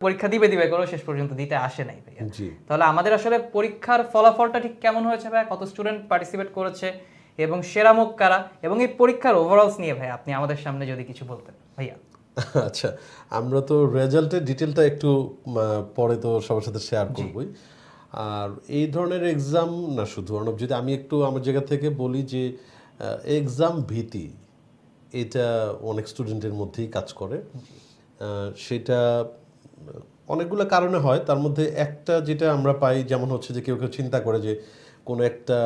পরীক্ষা দিবে দিবে করে শেষ পর্যন্ত দিতে আসে নাই ভাইয়া। জি। তাহলে আমাদের আসলে পরীক্ষার ফলাফলটা ঠিক কেমন হয়েছে ভাইয়া? কত স্টুডেন্ট পার্টিসিপেট করেছে? এবং সেরা মুখ কারা? এবং এই পরীক্ষার ওভারঅলস নিয়ে ভাই আপনি আমাদের সামনে যদি কিছু বলতেন ভাইয়া। আচ্ছা আমরা তো রেজাল্টের ডিটেলটা একটু পরে তো সবার সাথে শেয়ার করবই। আর এই ধরনের এক্সাম না শুধু অর্ণব যদি আমি একটু আমার জায়গা থেকে বলি যে এক্সাম ভীতি এটা অনেক স্টুডেন্টের মধ্যেই কাজ করে। সেটা অনেকগুলো কারণে হয়। তার মধ্যে একটা যেটা আমরা পাই, যেমন হচ্ছে যে কেউ কেউ চিন্তা করে যে কোনো একটা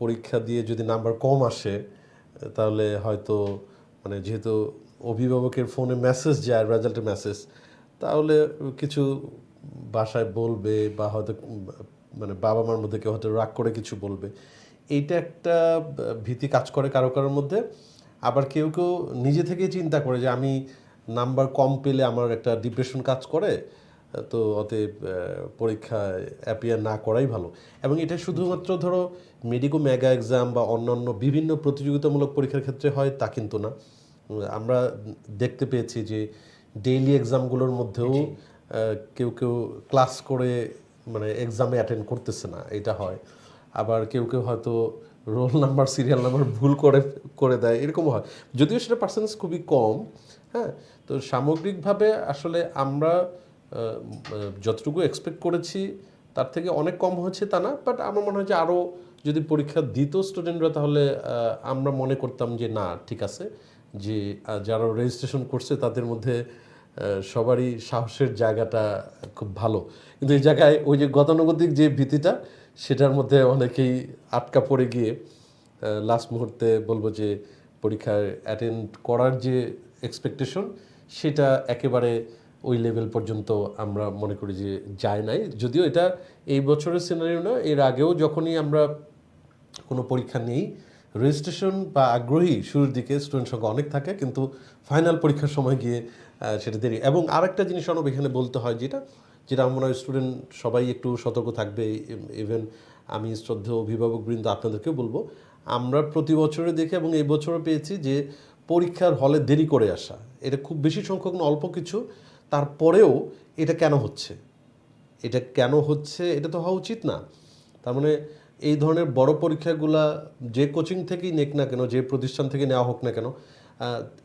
পরীক্ষা দিয়ে যদি নাম্বার কম আসে, তাহলে হয়তো মানে যেহেতু অভিভাবকের ফোনে মেসেজ যায় রেজাল্টের মেসেজ তাহলে কিছু বাসায় বলবে বা হয়তো মানে বাবা মার মধ্যে কেউ হয়তো রাগ করে কিছু বলবে। এইটা একটা ভীতি কাজ করে কারও কারোর মধ্যে। আবার কেউ কেউ নিজে থেকে চিন্তা করে যে আমি নাম্বার কম পেলে আমার একটা ডিপ্রেশন কাজ করে তো অতএব পরীক্ষায় অ্যাপিয়ার না করাই ভালো। এবং এটা শুধুমাত্র ধরো মেডিকো মেগা এক্সাম বা অন্যান্য বিভিন্ন প্রতিযোগিতামূলক পরীক্ষার ক্ষেত্রে হয় তা কিন্তু না। আমরা দেখতে পেয়েছি যে ডেইলি এক্সামগুলোর মধ্যেও কেউ কেউ ক্লাস করে মানে এক্সামে অ্যাটেন্ড করতেছে না এটা হয়। আবার কেউ কেউ হয়তো রোল নাম্বার সিরিয়াল নাম্বার ভুল করে করে দেয় এরকম হয়। যদিও সেটা পার্সেন্টেজ খুবই কম হ্যাঁ তো সামগ্রিকভাবে আসলে আমরা যতটুকু এক্সপেক্ট করেছি, তার থেকে অনেক কম হয়েছে তা না বাট আমার মনে হয় যে আরও যদি পরীক্ষা দিত স্টুডেন্টরা তাহলে আমরা মনে করতাম যে না, ঠিক আছে, যে যারা রেজিস্ট্রেশন করছে তাদের মধ্যে সবারই সাহসের জায়গাটা খুব ভালো। কিন্তু এই জায়গায় ওই যে গতানুগতিক যে ভীতিটা, সেটার মধ্যে অনেকেই আটকা পড়ে গিয়ে লাস্ট মুহূর্তে বলব যে পরীক্ষায় অ্যাটেন্ড করার যে এক্সপেকটেশন সেটা একেবারে ওই লেভেল পর্যন্ত আমরা মনে করি যে যায় নাই। যদিও এটা এই বছরের সিনারিও না, এর আগেও যখনই আমরা কোনো পরীক্ষা নেই রেজিস্ট্রেশন বা আগ্রহী শুরুর দিকে স্টুডেন্ট সংখ্যা অনেক থাকে, কিন্তু ফাইনাল পরীক্ষার সময় গিয়ে সেটা দেরি। এবং আরেকটা জিনিস অনব এখানে বলতে হয় যেটা যেটা আমার মনে হয় স্টুডেন্ট সবাই একটু সতর্ক থাকবে ইভেন আমি শ্রদ্ধেয় অভিভাবকবৃন্দ আপনাদেরকেও বলব। আমরা প্রতি বছরে দেখে এবং এই বছরও পেয়েছি যে পরীক্ষার হলে দেরি করে আসা। এটা খুব বেশি সংখ্যক না, অল্প কিছু। তারপরেও এটা কেন হচ্ছে? এটা কেন হচ্ছে? এটা তো হওয়া উচিত না। তার মানে এই ধরনের বড় পরীক্ষাগুলা যে কোচিং থেকেই নেক না কেন, যে প্রতিষ্ঠান থেকে নেওয়া হোক না কেন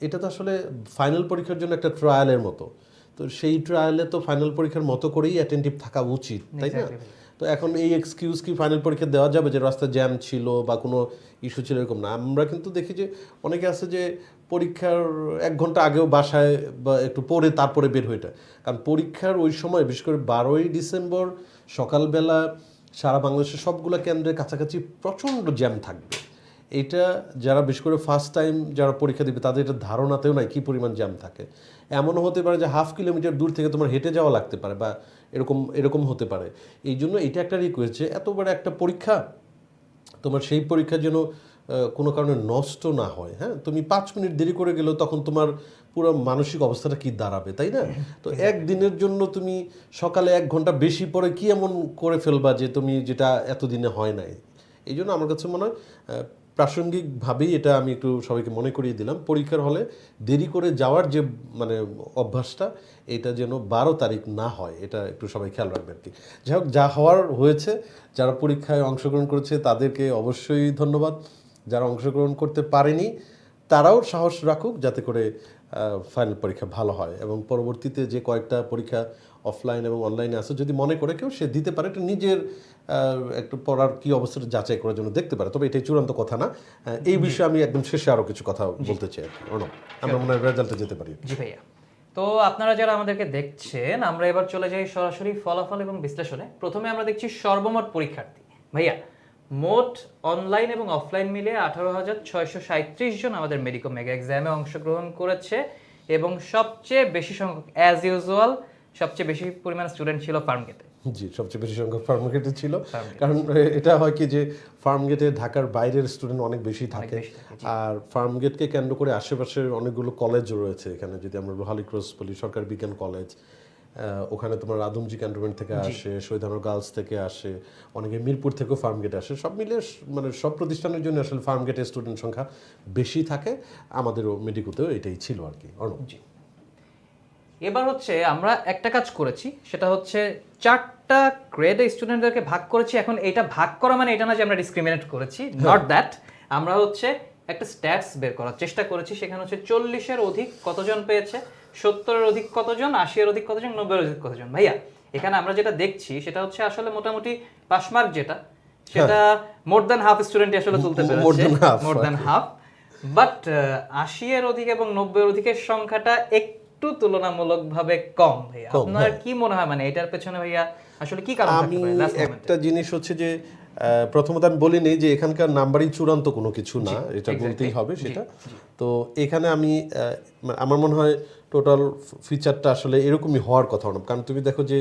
এটা তো আসলে ফাইনাল পরীক্ষার জন্য একটা ট্রায়ালের মতো। তো সেই ট্রায়ালে তো ফাইনাল পরীক্ষার মতো করেই অ্যাটেন্টিভ থাকা উচিত, তাই না. তো এখন এই এক্সকিউজ কি ফাইনাল পরীক্ষা দেওয়া যাবে যে রাস্তা জ্যাম ছিল বা কোনো ইস্যু ছিল এরকম না? আমরা কিন্তু দেখি যে অনেকে আছে যে পরীক্ষার এক ঘণ্টা আগেও বাসায় বা একটু পরে তারপরে বের হয়ে যায়। কারণ পরীক্ষার ওই সময় বিশেষ করে বারোই ডিসেম্বর সকালবেলা সারা বাংলাদেশের সবগুলো কেন্দ্রের কাছাকাছি প্রচণ্ড জ্যাম থাকবে। এটা যারা বিশেষ করে ফার্স্ট টাইম যারা পরীক্ষা দিবে, তাদের এটা ধারণাতেও নাই কী পরিমাণ জ্যাম থাকে। এমনও হতে পারে যে হাফ কিলোমিটার দূর থেকে তোমার হেঁটে যাওয়া লাগতে পারে বা এরকম এরকম হতে পারে। এই জন্য এটা একটা রিকোয়েস্ট যে এত বড় একটা পরীক্ষা তোমার সেই পরীক্ষা যেন কোনো কারণে নষ্ট না হয় হ্যাঁ? তুমি পাঁচ মিনিট দেরি করে গেলেও তখন তোমার পুরো মানসিক অবস্থাটা কি দাঁড়াবে তাই না? তো একদিনের জন্য তুমি সকালে এক ঘণ্টা বেশি পরে কি এমন করে ফেলবা যে তুমি যেটা এতদিনে হয় নাই? এই জন্য আমার কাছে মনে হয় প্রাসঙ্গিকভাবেই এটা আমি একটু সবাইকে মনে করিয়ে দিলাম। পরীক্ষার হলে দেরি করে যাওয়ার যে মানে অভ্যাসটা, এটা যেন বারো তারিখ না হয়, এটা একটু সবাই খেয়াল রাখবে আর কি যাই হোক, যা হওয়ার হয়েছে, যারা পরীক্ষায় অংশগ্রহণ করেছে, তাদেরকে অবশ্যই ধন্যবাদ। যারা অংশগ্রহণ করতে পারেনি, তারাও সাহস রাখুক যাতে করে ফাইনাল পরীক্ষা ভালো হয়। এবং পরবর্তীতে যে কয়েকটা পরীক্ষা অফলাইন এবং অনলাইনে আছে যদি মনে করে কেউ সে দিতে পারে। একটা নিজের একটু পড়ার কি অবস্থাটা যাচাই করার জন্য দেখতে পারে। তবে এটাই চূড়ান্ত কথা না। এই বিষয়ে আমি একদম শেষে আরও কিছু কথা বলতে চাই অর্ণব, আমরা মনে হয় রেজাল্টে যেতে পারি। জি ভাইয়া। তো আপনারা যারা আমাদেরকে দেখছেন আমরা এবার চলে যাই সরাসরি ফলাফল এবং বিশ্লেষণে। প্রথমে আমরা দেখছি সর্বমোট পরীক্ষার্থী। ভাইয়া মোট অনলাইন এবং অফলাইন মিলে আঠারো হাজার ছয়শো সাঁত্রিশ জন আমাদের মেডিকো মেগা এক্সামে অংশগ্রহণ করেছে এবং সবচেয়ে বেশি সংখ্যক অ্যাজ ইউজুয়াল সবচেয়ে বেশি পরিমাণ স্টুডেন্ট ছিল ফার্মগেটে জি সবচেয়ে বেশি সংখ্যক ফার্ম গেটে ছিল। কারণ এটা হয় কি যে ফার্ম গেটে ঢাকার বাইরের স্টুডেন্ট অনেক বেশি থাকে। আর ফার্ম গেটকে কেন্দ্র করে আশেপাশের অনেকগুলো কলেজ রয়েছে এখানে। যদি আমরা রোহালি ক্রস বলি সরকারি বিজ্ঞান কলেজ ওখানে তোমার আদমজি ক্যান্টনমেন্ট থেকে আসে শহীদানোর গার্লস থেকে আসে অনেকে মিরপুর থেকেও ফার্ম গেটে আসে। সব মিলে মানে সব প্রতিষ্ঠানের জন্য আসলে ফার্ম গেটের স্টুডেন্ট সংখ্যা বেশি থাকে। আমাদেরও মেডিকোতেও এটাই ছিল আর কি। অর্ণব? জি। এবার হচ্ছে আমরা একটা কাজ করেছি সেটা হচ্ছে চারটা গ্রেডে স্টুডেন্টদেরকে ভাগ করেছি। এখন এটা ভাগ করা মানে এটা না যে আমরা ডিসক্রিমিনেট করেছি নট দ্যাট আমরা হচ্ছে একটা স্ট্যাটস বের করার চেষ্টা করেছি সেখানে হচ্ছে চল্লিশের অধিক কতজন পেয়েছে সত্তরের অধিক কতজন আশির অধিক কতজন নব্বইয়ের অধিক কতজন। ভাইয়া এখানে আমরা যেটা দেখছি সেটা হচ্ছে আসলে মোটামুটি পাস মার্ক যেটা সেটা মোর দ্যান হাফ স্টুডেন্ট আসলে তুলতে পেরেছে। মোর দ্যান হাফ বাট আশি এর অধিক এবং নব্বই এর অধিকের সংখ্যাটা একটু তুলনামূলকভাবে কম ভাইয়া। আপনার কি মনে হয়? মানে এটার পেছনে ভাইয়া আসলে কি কারণ আমি একটা জিনিস হচ্ছে যে প্রথমত আমি বলি নেই যে এখানকার নাম্বারই চূড়ান্ত কোনো কিছু না এটা বলতেই হবে সেটা। তো এখানে আমি আমার মনে হয় টোটাল ফিচারটা আসলে এরকমই হওয়ার কথা না। কারণ তুমি দেখো যে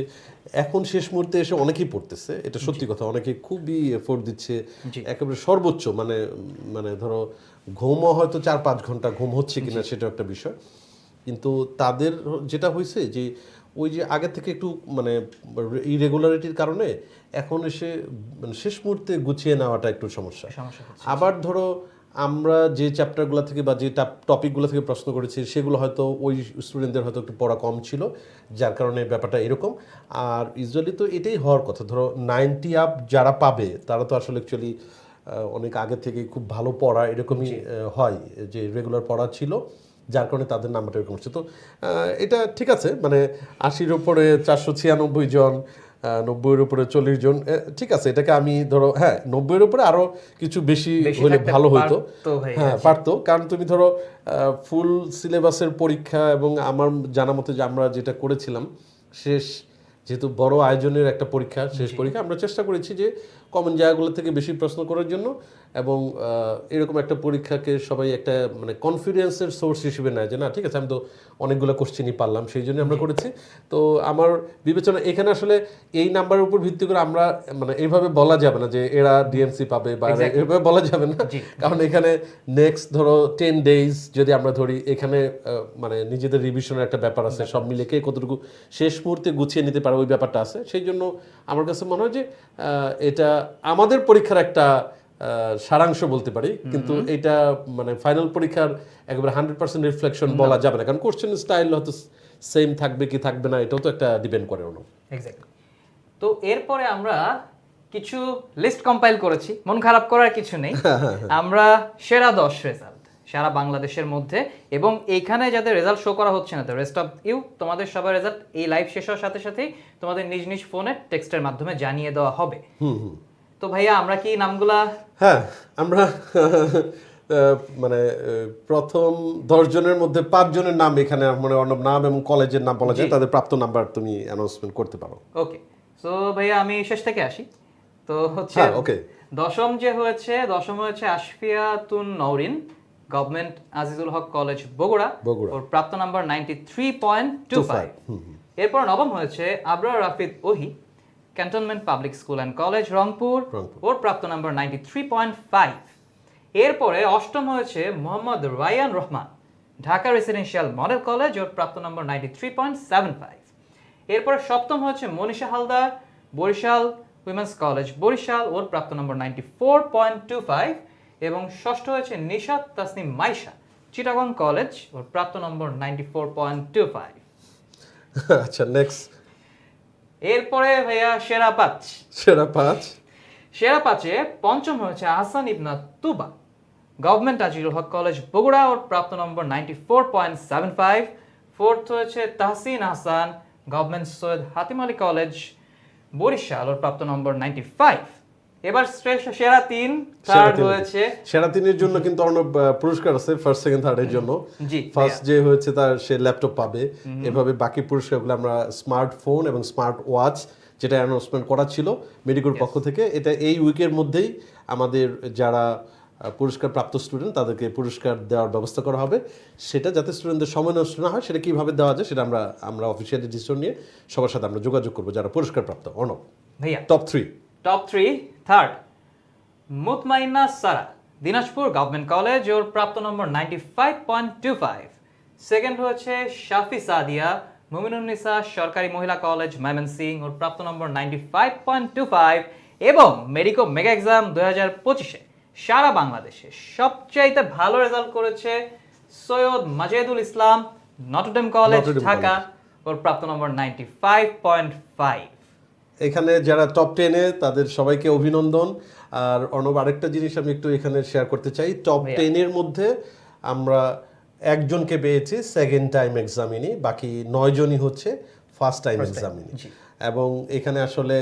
এখন শেষ মুহূর্তে এসে অনেকেই পড়তেছে এটা সত্যি কথা। অনেকে খুবই এফোর্ট দিচ্ছে একেবারে সর্বোচ্চ মানে মানে ধরো ঘুমও হয়তো চার পাঁচ ঘণ্টা ঘুম হচ্ছে কিনা সেটা একটা বিষয়। কিন্তু তাদের যেটা হয়েছে যে ওই যে আগে থেকে একটু মানে ইরেগুলারিটির কারণে এখন এসে মানে শেষ মুহূর্তে গুছিয়ে নেওয়াটা একটু সমস্যা। আবার ধরো আমরা যে চ্যাপ্টারগুলো থেকে বা যে টপিকগুলো থেকে প্রশ্ন করেছি সেগুলো হয়তো ওই স্টুডেন্টদের হয়তো একটু পড়া কম ছিল যার কারণে ব্যাপারটা এরকম। আর ইউজুয়ালি তো এটাই হওয়ার কথা। ধরো নাইনটি আপ যারা পাবে তারা তো আসলে অ্যাকচুয়ালি অনেক আগে থেকে খুব ভালো পড়া এরকমই হয় যে রেগুলার পড়া ছিল। যার কারণে তাদের নাম্বারটা এরকম হচ্ছে। তো এটা ঠিক আছে মানে আশির উপরে চারশো ছিয়ানব্বই জন নব্বইয়ের উপরে চল্লিশ জন ঠিক আছে এটাকে আমি ধরো হ্যাঁ নব্বইয়ের উপরে আরও কিছু বেশি বেশি হলে ভালো হতো হ্যাঁ পারতো কারণ তুমি ধরো ফুল সিলেবাসের পরীক্ষা এবং আমার জানা মতো যে আমরা যেটা করেছিলাম শেষ যেহেতু বড় আয়োজনের একটা পরীক্ষা শেষ পরীক্ষা আমরা চেষ্টা করেছি যে কমন জায়গাগুলো থেকে বেশি প্রশ্ন করার জন্য এবং এরকম একটা পরীক্ষাকে সবাই একটা মানে কনফিডেন্সের সোর্স হিসেবে নেয় যে না ঠিক আছে আমি তো অনেকগুলো কোশ্চেনই পারলাম সেই জন্য আমরা করেছি। তো আমার বিবেচনা এখানে আসলে এই নাম্বারের উপর ভিত্তি করে আমরা মানে এইভাবে বলা যাবে না যে এরা ডিএমসি পাবে বা এভাবে বলা যাবে না। কারণ এখানে নেক্সট ধরো টেন ডেজ যদি আমরা ধরি এখানে মানে নিজেদের রিভিশনের একটা ব্যাপার আছে সব মিলে কে কতটুকু শেষ মুহূর্তে গুছিয়ে নিতে পারে ওই ব্যাপারটা আছে। সেই জন্য আমার কাছে মনে হয় যে এটা আমাদের পরীক্ষার একটা সারাংশ বলতে পারি কিন্তু এটা মানে ফাইনাল পরীক্ষার একেবারে হান্ড্রেড পার্সেন্ট রিফ্লেকশন বলা যাবে না। কারণ কোশ্চেন স্টাইল হয়তো সেম থাকবে কি থাকবে না এটাও তো একটা ডিপেন্ড করে এক্স্যাক্টলি তো এরপরে আমরা কিছু লিস্ট কম্পাইল করেছি। মন খারাপ করার কিছু নেই। আমরা সেরা দশ রেজাল্ট সারা বাংলাদেশের মধ্যে। এবং এইখানে যাদের রেজাল্ট শো করা হচ্ছে না তো রেস্ট অফ ইউ তোমাদের সবার রেজাল্ট এই লাইভ শেষ হওয়ার সাথে সাথেই তোমাদের নিজ নিজ ফোনে টেক্সটের মাধ্যমে জানিয়ে দেওয়া হবে। তো ভাইয়া আমরা কি নামগুলা? হ্যাঁ আমরা মানে প্রথম দশ জনের মধ্যে পাঁচ জনের নাম এখানে মানে অন্য নাম এবং কলেজের নাম বলা যায় তাদের প্রাপ্ত নাম্বার তুমি অ্যানাউন্সমেন্ট করতে পারো। ওকে তো ভাইয়া আমি শেষ থেকে আসি। তো হচ্ছে ওকে। দশম যে হয়েছে দশম হয়েছে আশফিয়াতুন নওরিন গভর্নমেন্ট আজিজুল হক কলেজ বগুড়া। বগুড়া। ওর প্রাপ্ত number ninety three point two five এরপর নবম হয়েছে Abrar Rafid Ohi cantonment public school and college Rangpur. ওর প্রাপ্ত number ninety three point five এরপরে অষ্টম হয়েছে Mohammad Rayan Rahman. Dhaka residential model college ওর প্রাপ্ত number ninety three point seven five এরপরে সপ্তম হচ্ছে মনীষা হালদার বরিশাল উইমেন্স কলেজ বরিশাল ওর প্রাপ্ত number ninety four point two five এবং ষষ্ঠ হয়েছে নিশাত তাসনিম মাইশা চিটাগং কলেজ ওর প্রাপ্ত number ninety four point two five আচ্ছা নেক্সট এরপরে ভাইয়া সেরা পাঁচ। সেরা পাঁচ। সেরা পাঁচে পঞ্চম হয়েছে আহসান ইবনা তুবা। গভর্নমেন্ট আজিরুল হক কলেজ বগুড়া ওর প্রাপ্ত number ninety four point seven five fourth হয়েছে তাহসিন আহসান গভর্নমেন্ট সৈয়দ হাতিম আলী কলেজ বরিশাল ওর প্রাপ্ত নম্বর নাইনটি ফাইভ এবার শ্রেষ্ঠ সেরা তিন থার্ড হয়েছে সেরা তিনের জন্য কিন্তু অর্ণব পুরস্কার আছে ফার্স্ট সেকেন্ড থার্ডের জন্য। জি, ফার্স্ট যে হয়েছে তার সে ল্যাপটপ পাবে। এভাবে বাকি পুরস্কারগুলো আমরা স্মার্টফোন এবং স্মার্ট ওয়াচ যেটা অ্যানাউন্সমেন্ট করা ছিল মেডিকেল পক্ষ থেকে এটা এই উইকের মধ্যেই আমাদের যারা পুরস্কার প্রাপ্ত স্টুডেন্ট তাদেরকে পুরস্কার দেওয়ার ব্যবস্থা করা হবে। সেটা যাতে স্টুডেন্টদের সময় নষ্ট না হয় সেটা কীভাবে দেওয়া যায় সেটা আমরা আমরা অফিসিয়ালি ডিসিশন নিয়ে সবার সাথে আমরা যোগাযোগ করব যারা পুরস্কার প্রাপ্ত ভাইয়া। Top three top three third Mutmainna Sara Dinajpur government college ওর প্রাপ্ত number ninety five point two five second হচ্ছে শাফি সাদিয়া মুমিনুন্নিসা সরকারি মহিলা কলেজ ময়মনসিং ওর প্রাপ্ত নম্বর ninety five point two five এবং মেডিকো মেগা এক্সাম দু হাজার পঁচিশে সারা বাংলাদেশে সবচাইতে ভালো রেজাল্ট করেছে Syed Majedul Islam Notre Dame college Dhaka ওর প্রাপ্ত number ninety five point five এখানে যারা টপ টেনে তাদের সবাইকে অভিনন্দন। আর অর্ণব আরেকটা জিনিস আমি একটু এখানে শেয়ার করতে চাই। টপ টেনের মধ্যে আমরা একজনকে পেয়েছি সেকেন্ড টাইম এক্সামিনি বাকি নয়জনই হচ্ছে ফার্স্ট টাইম এক্সামিনি এবং এখানে আসলে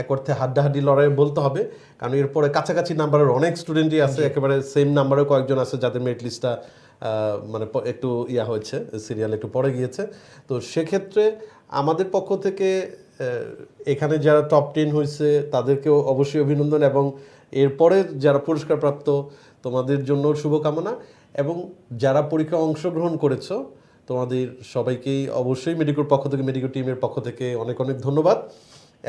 এক অর্থে হাড্ডাহাড্ডি লড়াই বলতে হবে কারণ এরপরে কাছাকাছি নাম্বারের অনেক স্টুডেন্টই আছে একেবারে সেম নাম্বারেও কয়েকজন আছে যাদের মেরিট লিস্টটা মানে একটু ইয়া হয়েছে সিরিয়াল একটু পড়ে গিয়েছে। তো সেক্ষেত্রে আমাদের পক্ষ থেকে এখানে যারা টপ টেন হয়েছে, তাদেরকেও অবশ্যই অভিনন্দন এবং এরপরে যারা পুরস্কারপ্রাপ্ত, তোমাদের জন্য শুভকামনা এবং যারা পরীক্ষা অংশগ্রহণ করেছ, তোমাদের সবাইকেই অবশ্যই মেডিকোর পক্ষ থেকে মেডিকো টিমের পক্ষ থেকে অনেক অনেক ধন্যবাদ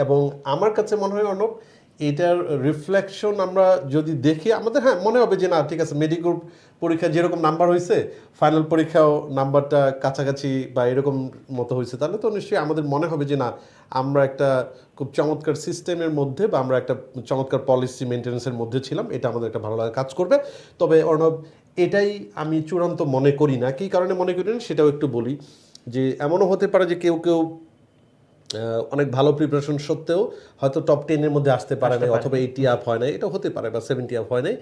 এবং আমার কাছে মনে হয়, অর্ণব এটার রিফ্লেকশন আমরা যদি দেখি, আমাদের হ্যাঁ মনে হবে যে না, ঠিক আছে মেডিকোর পরীক্ষা যেরকম নাম্বার হয়েছে ফাইনাল পরীক্ষাও নাম্বারটা কাছাকাছি বা এরকম মতো হয়েছে তাহলে তো নিশ্চয়ই আমাদের মনে হবে যে না, আমরা একটা খুব চমৎকার সিস্টেমের মধ্যে বা আমরা একটা চমৎকার পলিসি মেনটেন্যান্সের মধ্যে ছিলাম, এটা আমাদের একটা ভালো লাগা কাজ করবে। তবে অর্ণব, এটাই আমি চূড়ান্ত মনে করি না। কী কারণে মনে করি না, সেটাও একটু বলি যে, এমনও হতে পারে যে কেউ কেউ অনেক ভালো প্রিপারেশন সত্ত্বেও হয়তো টপ টেনের মধ্যে আসতে পারে নাই অথবা এইটি আপ হয় নাই এটা হতে পারে বা সেভেন্টি আপ হয় নাই।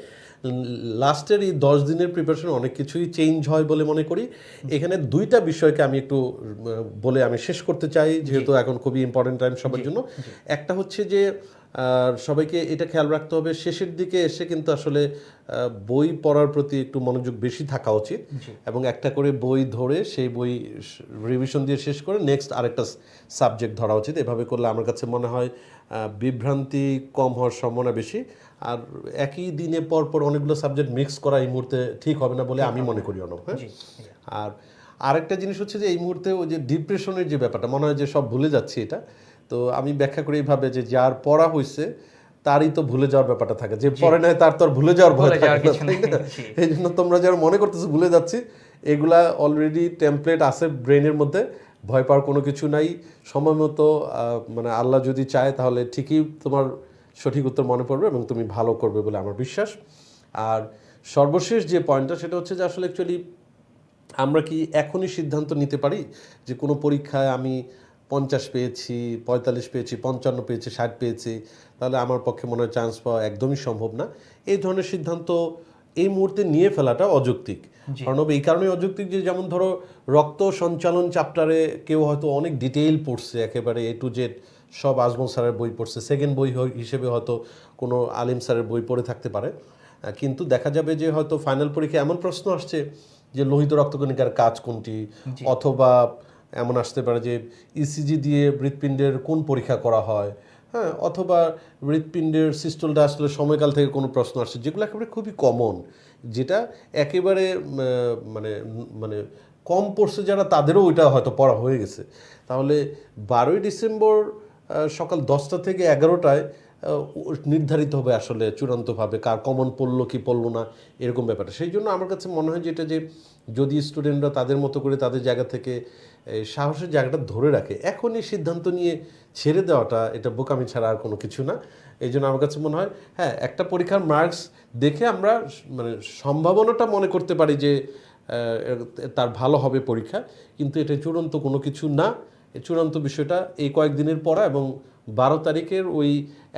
লাস্টের এই দশ দিনের প্রিপারেশন অনেক কিছুই চেঞ্জ হয় বলে মনে করি। এখানে দুইটা বিষয়কে আমি একটু বলে আমি শেষ করতে চাই যেহেতু এখন খুবই ইম্পর্টেন্ট টাইম সবার জন্য। একটা হচ্ছে যে আর সবাইকে এটা খেয়াল রাখতে হবে শেষের দিকে এসে কিন্তু আসলে বই পড়ার প্রতি একটু মনোযোগ বেশি থাকা উচিত এবং একটা করে বই ধরে সেই বই রিভিশন দিয়ে শেষ করে নেক্সট আরেকটা সাবজেক্ট ধরা উচিত। এভাবে করলে আমার কাছে মনে হয় বিভ্রান্তি কম হওয়ার সম্ভাবনা বেশি। আর একই দিনে পর পর অনেকগুলো সাবজেক্ট মিক্স করা এই মুহূর্তে ঠিক হবে না বলে আমি মনে করি অনব হ্যাঁ? আর আরেকটা জিনিস হচ্ছে যে এই মুহূর্তে ওই যে ডিপ্রেশনের যে ব্যাপারটা মনে হয় যে সব ভুলে যাচ্ছি এটা। তো আমি ব্যাখ্যা করি এইভাবে যে যার পড়া হয়েছে তারই তো ভুলে যাওয়ার ব্যাপারটা থাকে। যে পড়ে নাই তার তো আর ভুলে যাওয়ার ভয় থাকে না। এই জন্য তোমরা যারা মনে করতেছো ভুলে যাচ্ছি এগুলা অলরেডি টেমপ্লেট আছে ব্রেনের মধ্যে ভয় পাওয়ার কোনো কিছু নাই। সময় মতো মানে আল্লাহ যদি চায় তাহলে ঠিকই তোমার সঠিক উত্তর মনে পড়বে এবং তুমি ভালো করবে বলে আমার বিশ্বাস। আর সর্বশেষ যে পয়েন্টটা সেটা হচ্ছে যে আসলে অ্যাকচুয়ালি আমরা কি এখনই সিদ্ধান্ত নিতে পারি যে কোনো পরীক্ষায় আমি পঞ্চাশ পেয়েছি পঁয়তাল্লিশ পেয়েছি পঞ্চান্ন পেয়েছি ষাট পেয়েছি তাহলে আমার পক্ষে মনে হয় চান্স পাওয়া একদমই সম্ভব না। এই ধরনের সিদ্ধান্ত এই মুহূর্তে নিয়ে ফেলাটা অযৌক্তিক। কারণ এই কারণে অযৌক্তিক যে যেমন ধরো রক্ত সঞ্চালন চ্যাপ্টারে কেউ হয়তো অনেক ডিটেইল পড়ছে একেবারে এ টু জেড সব আজমল স্যারের বই পড়ছে সেকেন্ড বই হিসেবে হয়তো কোনো আলিম স্যারের বই পড়ে থাকতে পারে। কিন্তু দেখা যাবে যে হয়তো ফাইনাল পরীক্ষায় এমন প্রশ্ন আসছে যে লোহিত রক্তকণিকার কাজ কোনটি? অথবা এমন আসতে পারে যে ইসিজি দিয়ে হৃৎপিণ্ডের কোন পরীক্ষা করা হয় হ্যাঁ অথবা হৃৎপিণ্ডের সিস্টলটা আসলে সময়কাল থেকে কোনো প্রশ্ন আসছে, যেগুলো একেবারে খুবই কমন যেটা একেবারে মানে মানে কম পড়ছে যারা তাদেরও ওইটা হয়তো পড়া হয়ে গেছে। তাহলে বারোই ডিসেম্বর সকাল দশটা থেকে এগারোটায় নির্ধারিত হবে আসলে চূড়ান্তভাবে কার কমন পড়ল কি পড়ল না, এরকম ব্যাপারটা। সেই জন্য আমার কাছে মনে হয় যেটা যে যদি স্টুডেন্টরা তাদের মতো করে তাদের জায়গা থেকে সাহসের জায়গাটা ধরে রাখে, এখনই সিদ্ধান্ত নিয়ে ছেড়ে দেওয়াটা, এটা বোকামি ছাড়া আর কোনো কিছু না। এই জন্য আমার কাছে মনে হয় হ্যাঁ একটা পরীক্ষার মার্কস দেখে আমরা মানে সম্ভাবনাটা মনে করতে পারি যে তার ভালো হবে পরীক্ষা, কিন্তু এটা চূড়ান্ত কোনো কিছু না। চূড়ান্ত বিষয়টা এই কয়েকদিনের পড়া এবং বারো তারিখের ওই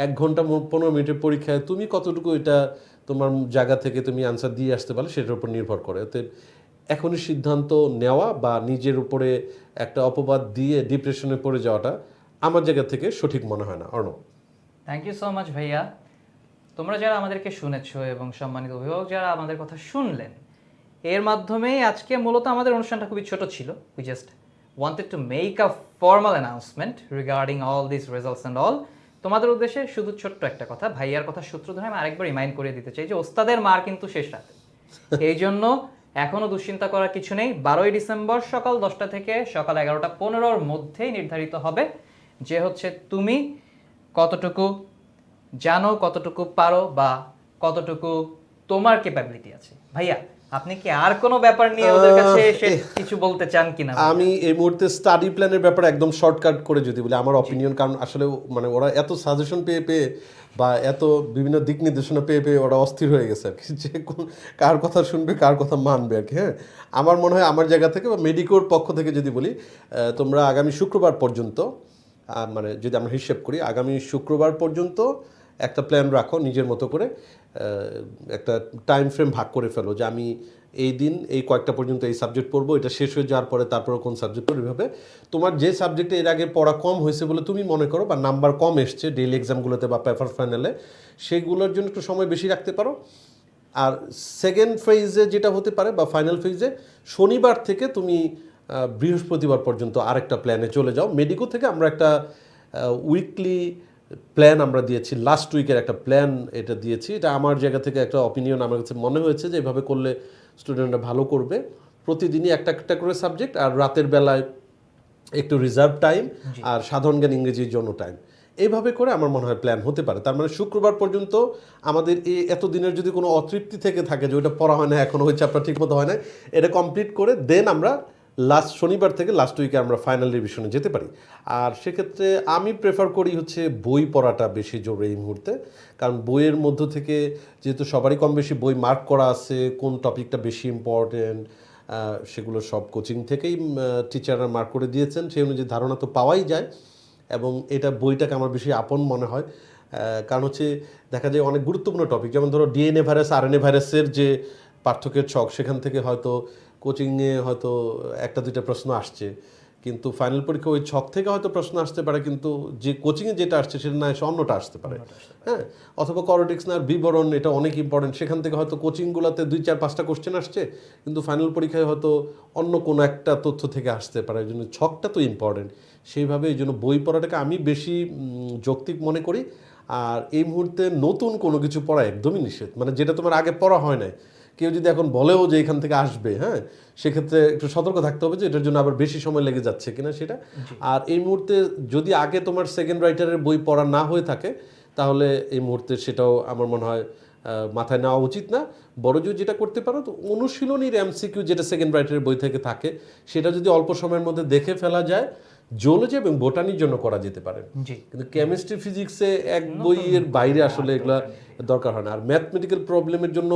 এক ঘণ্টা পনেরো মিনিটের পরীক্ষায় তুমি কতটুকু এটা তোমার জায়গা থেকে তুমি আনসার দিয়ে আসতে পারলে সেটার উপর নির্ভর করে। অতএব এখনই সিদ্ধান্ত নেওয়া বা নিজের উপরে একটা অপবাদ দিয়ে ডিপ্রেশনে পড়ে যাওয়াটা আমার জায়গা থেকে সঠিক মনে হয় না। Arnab. Thank you so much ভাইয়া। তোমরা যারা আমাদেরকে শুনেছো এবং সম্মানিত অভিভাবক যারা আমাদের কথা শুনলেন, এর মাধ্যমেই আজকে মূলত আমাদের অনুষ্ঠানটা খুবই ছোট ছিল। We just wanted to make a formal announcement regarding all this results and all তোমাদের উদ্দেশ্যে শুধু ছোট্ট একটা কথা ভাইয়ার কথা সূত্র ধরে আমি আরেকবার রিমাইন্ড করে দিতে চাই যে ওস্তাদের মার কিন্তু শেষ রাতে। এই জন্য এখনও দুশ্চিন্তা করার কিছু নেই। বারোই ডিসেম্বর সকাল দশটা থেকে সকাল এগারোটা পনেরোর মধ্যেই নির্ধারিত হবে যে হচ্ছে তুমি কতটুকু জানো কতটুকু পারো বা কতটুকু তোমার ক্যাপাবিলিটি আছে। ভাইয়া আপনি কি আর কোনো ব্যাপার নিয়ে ওদের কাছে কিছু বলতে চান কিনা? আমি এই মুহূর্তে স্টাডি প্ল্যানের ব্যাপারে একদম শর্টকাট করে যদি বলি আমার অপিনিয়ন কারণ আসলে মানে ওরা এত সাজেশন পেয়ে পেয়ে বা এত বিভিন্ন দিক নির্দেশনা পেয়ে পেয়ে ওরা অস্থির হয়ে গেছে আর কি। যে কোন- কার কথা শুনবে কার কথা মানবে আর কি হ্যাঁ? আমার মনে হয় আমার জায়গা থেকে বা মেডিকোর পক্ষ থেকে যদি বলি তোমরা আগামী শুক্রবার পর্যন্ত মানে যদি আমরা হিসেব করি আগামী শুক্রবার পর্যন্ত একটা প্ল্যান রাখো নিজের মতো করে। একটা টাইম ফ্রেম ভাগ করে ফেলো যে আমি এই দিন, এই কয়েকটা পর্যন্ত এই সাবজেক্ট পড়ব, এটা শেষ হয়ে যাওয়ার পরে তারপরে কোন সাবজেক্ট পড়বে এভাবে তোমার যে সাবজেক্টে এর আগে পড়া কম হয়েছে বলে তুমি মনে করো, বা নাম্বার কম এসছে ডেইলি এক্সামগুলোতে বা পেপার ফাইনালে সেগুলোর জন্য একটু সময় বেশি রাখতে পারো। আর সেকেন্ড ফেজে যেটা হতে পারে বা ফাইনাল ফেজে শনিবার থেকে তুমি বৃহস্পতিবার পর্যন্ত আরেকটা প্ল্যানে চলে যাও। মেডিকো থেকে আমরা একটা উইকলি প্ল্যান আমরা দিয়েছি লাস্ট উইকের একটা প্ল্যান এটা দিয়েছি। এটা আমার জায়গা থেকে একটা অপিনিয়ন আমার কাছে মনে হয়েছে যে এভাবে করলে স্টুডেন্টরা ভালো করবে। প্রতিদিনই একটা একটা করে সাবজেক্ট আর রাতের বেলায় একটু রিজার্ভ টাইম আর সাধারণ জ্ঞান ইংরেজির জন্য টাইম এইভাবে করে আমার মনে হয় প্ল্যান হতে পারে। তার মানে শুক্রবার পর্যন্ত আমাদের এই এত দিনের যদি কোনো অতৃপ্তি থেকে থাকে যে ওটা পড়া হয় না এখনও ওই চ্যাপ্টার ঠিক মতো হয় না এটা কমপ্লিট করে দেন আমরা লাস্ট শনিবার থেকে লাস্ট উইকে আমরা ফাইনাল রিভিশনে যেতে পারি। আর সেক্ষেত্রে আমি প্রেফার করি হচ্ছে বই পড়াটা বেশি জোরে এই মুহূর্তে। কারণ বইয়ের মধ্য থেকে যেহেতু সবারই কম বেশি বই মার্ক করা আছে, কোন টপিকটা বেশি ইম্পর্টেন্ট সেগুলো সব কোচিং থেকেই টিচাররা মার্ক করে দিয়েছেন। সেই অনুযায়ী ধারণা তো পাওয়াই যায় এবং এটা বইটাকে আমার বেশি আপন মনে হয়। কারণ হচ্ছে দেখা যায় অনেক গুরুত্বপূর্ণ টপিক যেমন ধরো ডিএনএ ভাইরাস আরএনএ ভাইরাসের যে পার্থক্যের ছক, সেখান থেকে হয়তো কোচিংয়ে হয়তো একটা দুইটা প্রশ্ন আসছে। কিন্তু ফাইনাল পরীক্ষা ওই ছক থেকে হয়তো প্রশ্ন আসতে পারে কিন্তু যে কোচিংয়ে যেটা আসছে সেটা না এসে অন্যটা আসতে পারে। হ্যাঁ? অথবা করোটিক্স না বিবরণ এটা অনেক ইম্পর্টেন্ট সেখান থেকে হয়তো কোচিংগুলোতে দুই চার পাঁচটা কোশ্চেন আসছে কিন্তু ফাইনাল পরীক্ষায় হয়তো অন্য কোনো একটা তথ্য থেকে আসতে পারে। এই জন্য ছকটা তো ইম্পর্টেন্ট সেইভাবে এই জন্য বই পড়াটাকে আমি বেশি যৌক্তিক মনে করি। আর এই মুহূর্তে নতুন কোনো কিছু পড়া একদমই নিষেধ। মানে যেটা তোমার আগে পড়া হয় নাই কেউ যদি এখন বলেও যে এখান থেকে আসবে হ্যাঁ সেক্ষেত্রে একটু সতর্ক থাকতে হবে যে এটার জন্য আবার বেশি সময় লেগে যাচ্ছে কিনা সেটা। আর এই মুহূর্তে যদি আগে তোমার সেকেন্ড রাইটারের বই পড়া না হয়ে থাকে তাহলে এই মুহূর্তে সেটাও আমার মনে হয় মাথায় নেওয়া উচিত না। বড় যদি যেটা করতে পারো তো অনুশীলনীর এমসিকিউ যেটা সেকেন্ড রাইটারের বই থেকে থাকে সেটা যদি অল্প সময়ের মধ্যে দেখে ফেলা যায় জোলজি এবং বোটানির জন্য করা যেতে পারে। কিন্তু কেমিস্ট্রি ফিজিক্সে এক বইয়ের বাইরে আসলে এগুলা দরকার হয় না। আর ম্যাথমেটিক্যাল প্রবলেমের জন্য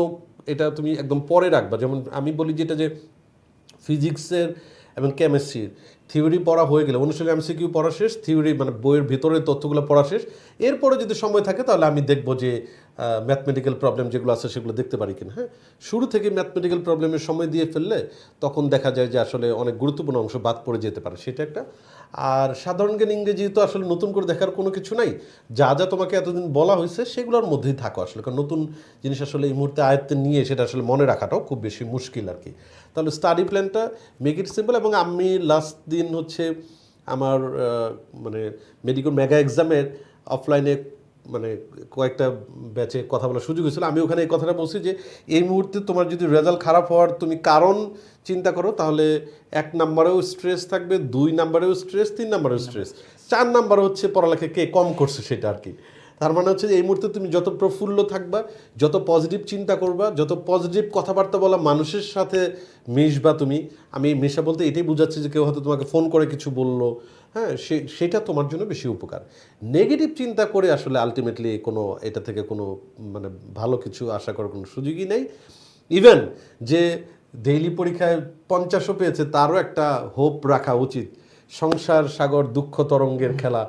এটা তুমি একদম পরে রাখবা। যেমন আমি বলি যেটা যে ফিজিক্সের এবং কেমিস্ট্রির থিওরি পড়া হয়ে গেলে, অনুশীলন এমসিকিউ পড়া শেষ থিওরি মানে বইয়ের ভিতরের তথ্যগুলো পড়া শেষ। এরপরে যদি সময় থাকে তাহলে আমি দেখব যে ম্যাথমেটিক্যাল প্রবলেম যেগুলো আছে সেগুলো দেখতে পারি কিনা হ্যাঁ? শুরু থেকে ম্যাথমেটিক্যাল প্রবলেমের সময় দিয়ে ফেললে তখন দেখা যায় যে আসলে অনেক গুরুত্বপূর্ণ অংশ বাদ পড়ে যেতে পারে, সেটা একটা। আর সাধারণ জ্ঞান ইংরেজি তো আসলে নতুন করে দেখার কোনো কিছু নাই। যা যা তোমাকে এতদিন বলা হয়েছে সেগুলোর মধ্যেই থাকো আসলে, কারণ নতুন জিনিস আসলে এই মুহূর্তে আয়ত্তে নিয়ে সেটা আসলে মনে রাখাটাও খুব বেশি মুশকিল আর কি। তাহলে স্টাডি প্ল্যানটা মেক ইট সিম্পল এবং আমি লাস্ট দিন হচ্ছে আমার মানে মেডিকেল মেগা এক্সামের অফলাইনে মানে কয়েকটা ব্যাচে কথা বলার সুযোগ হয়েছিল। আমি ওখানে এই কথাটা বলছি যে, এই মুহূর্তে তোমার যদি রেজাল্ট খারাপ হওয়ার তুমি কারণ চিন্তা করো, তাহলে এক নাম্বারেও স্ট্রেস থাকবে, দুই নাম্বারেও স্ট্রেস তিন নাম্বারেও স্ট্রেস চার নাম্বার হচ্ছে পড়ালেখা কে কম করছে সেটা আর কি। তার মানে হচ্ছে এই মুহূর্তে তুমি যত প্রফুল্ল থাকবা, যত পজিটিভ চিন্তা করবা, যত পজিটিভ কথাবার্তা বলা মানুষের সাথে মিশবা তুমি, আমি মেশা বলতে এটাই বোঝাচ্ছি যে কেউ হয়তো তোমাকে ফোন করে কিছু বলল হ্যাঁ সে, সেটা তোমার জন্য বেশি উপকার। নেগেটিভ চিন্তা করে আসলে আলটিমেটলি কোনো, এটা থেকে কোনো মানে ভালো কিছু আশা করার কোনো সুযোগই নেই। ইভেন যে ডেইলি পরীক্ষায় পঞ্চাশও পেয়েছে, তারও একটা হোপ রাখা উচিত। সংসার, সাগর, দুঃখ, তরঙ্গের খেলা,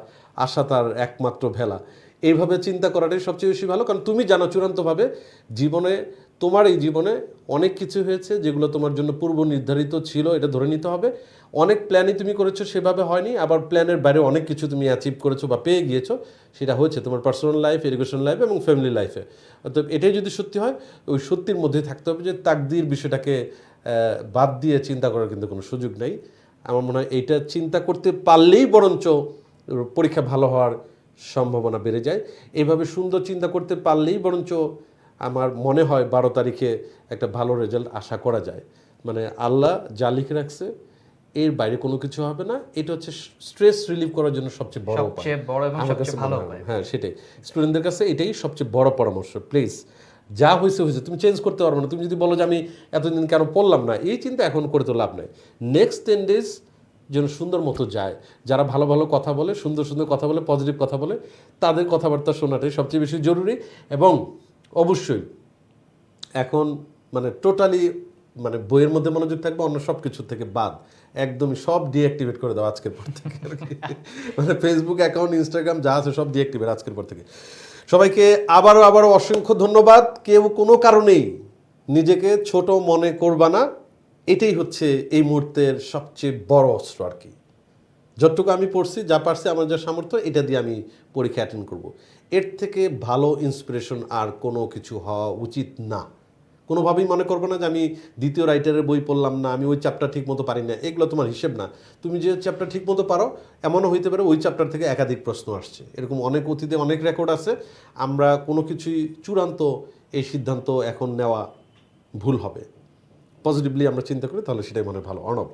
আশা তার একমাত্র ভেলা। এইভাবে চিন্তা করাটাই সবচেয়ে বেশি ভালো। কারণ তুমি জানো চূড়ান্তভাবে জীবনে, তোমার এই জীবনে অনেক কিছু হয়েছে যেগুলো তোমার জন্য পূর্ব নির্ধারিত ছিল, এটা ধরে নিতে হবে। অনেক প্ল্যানই তুমি করেছ, সেভাবে হয়নি। আবার প্ল্যানের বাইরে অনেক কিছু তুমি অ্যাচিভ করেছ বা পেয়ে গিয়েছো, সেটা হয়েছে তোমার পার্সোনাল লাইফ এডুকেশন লাইফ এবং ফ্যামিলি লাইফে অর্থাৎ এটাই যদি সত্যি হয়, ওই সত্যির মধ্যে থাকতে হবে যে তাকদির বিষয়টাকে বাদ দিয়ে চিন্তা করার কিন্তু কোনো সুযোগ নেই। আমার মনে হয় এইটা চিন্তা করতে পারলেই বরঞ্চ পরীক্ষা ভালো হওয়ার সম্ভাবনা বেড়ে যায়। এইভাবে সুন্দর চিন্তা করতে পারলেই বরঞ্চ আমার মনে হয় বারো তারিখে একটা ভালো রেজাল্ট আশা করা যায়। মানে আল্লাহ যা লিখে রাখছে এর বাইরে কোনো কিছু হবে না। এটা হচ্ছে স্ট্রেস রিলিভ করার জন্য সবচেয়ে বড় সবচেয়ে বড় এবং আমার সবচেয়ে কাছে ভালো হ্যাঁ। সেটাই। স্টুডেন্টদের কাছে এটাই সবচেয়ে বড় পরামর্শ। প্লিজ যা হয়েছে হয়েছে তুমি চেঞ্জ করতে পারবে না। তুমি যদি বলো যে আমি এতদিন কেন পড়লাম না এই চিন্তা এখন করে তো লাভ নাই। নেক্সট টেন ডেজ যেন সুন্দর মতো যায়। যারা ভালো ভালো কথা বলে, সুন্দর সুন্দর কথা বলে পজিটিভ কথা বলে, তাদের কথাবার্তা শোনাটাই সবচেয়ে বেশি জরুরি এবং অবশ্যই এখন মানে টোটালি মানে বইয়ের মধ্যে মনোযোগ থাকবে, অন্য সব কিছুর থেকে বাদ। একদমই সব ডিঅ্যাক্টিভেট করে দাও আজকের পর থেকে মানে ফেসবুক অ্যাকাউন্ট ইনস্টাগ্রাম যা আছে সব ডিঅ্যাক্টিভেট আজকের পর থেকে। সবাইকে আবারও আবারও অসংখ্য ধন্যবাদ। কেউ কোনো কারণেই নিজেকে ছোট মনে করবা না। এটাই হচ্ছে এই মুহূর্তের সবচেয়ে বড় অস্ত্র আর কি। যতটুকু আমি পড়ছি, যা পারছি, আমার যা সামর্থ্য, এটা দিয়ে আমি পরীক্ষা অ্যাটেন্ড করব। এর থেকে ভালো ইন্সপিরেশন আর কোনো কিছু হওয়া উচিত না। কোনোভাবেই মনে করব না যে আমি দ্বিতীয় রাইটারের বই পড়লাম না, আমি ওই চ্যাপ্টার ঠিক মতো পারি না, এগুলো তোমার হিসেব না। তুমি যে চ্যাপ্টার ঠিক মতো পারো, এমনও হইতে পারে ওই চ্যাপ্টার থেকে একাধিক প্রশ্ন আসছে। এরকম অনেক অতীতে অনেক রেকর্ড আছে। আমরা কোনো কিছুই চূড়ান্ত এই সিদ্ধান্ত এখন নেওয়া ভুল হবে। পজিটিভলি আমরা চিন্তা করি তাহলে সেটাই মনে ভালো Arnab.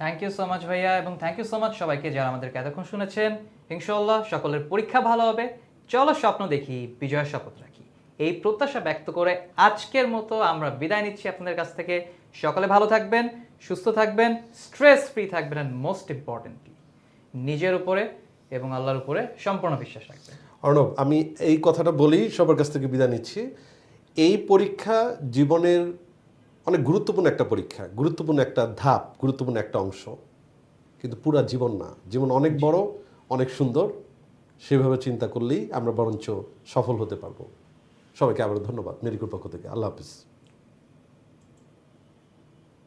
Thank you so much ভাইয়া এবং থ্যাংক ইউ সো মাচ সবাইকে যারা আমাদেরকে এতক্ষণ শুনেছেন। ইনশাল্লাহ সকলের পরীক্ষা ভালো হবে। চলো স্বপ্ন দেখি বিজয়ের শপথ রাখি। এই প্রত্যাশা ব্যক্ত করে আজকের মতো আমরা বিদায় নিচ্ছি আপনাদের কাছ থেকে। সকলে ভালো থাকবেন সুস্থ থাকবেন স্ট্রেস ফ্রি থাকবেন অ্যান্ড মোস্ট ইম্পর্টেন্টলি নিজের উপরে এবং আল্লাহর উপরে সম্পূর্ণ বিশ্বাস রাখবেন। অর্ণব আমি এই কথাটা বলেই সবার কাছ থেকে বিদায় নিচ্ছি। এই পরীক্ষা জীবনের অনেক গুরুত্বপূর্ণ একটা পরীক্ষা, গুরুত্বপূর্ণ একটা ধাপ, গুরুত্বপূর্ণ একটা অংশ। কিন্তু পুরা জীবন না। জীবন অনেক বড়, অনেক সুন্দর, সেভাবে চিন্তা করলেই আমরা বরঞ্চ সফল হতে পারব। সবাইকে আবার ধন্যবাদ। মেরিকুর পক্ষ থেকে। আল্লাহ হাফিজ।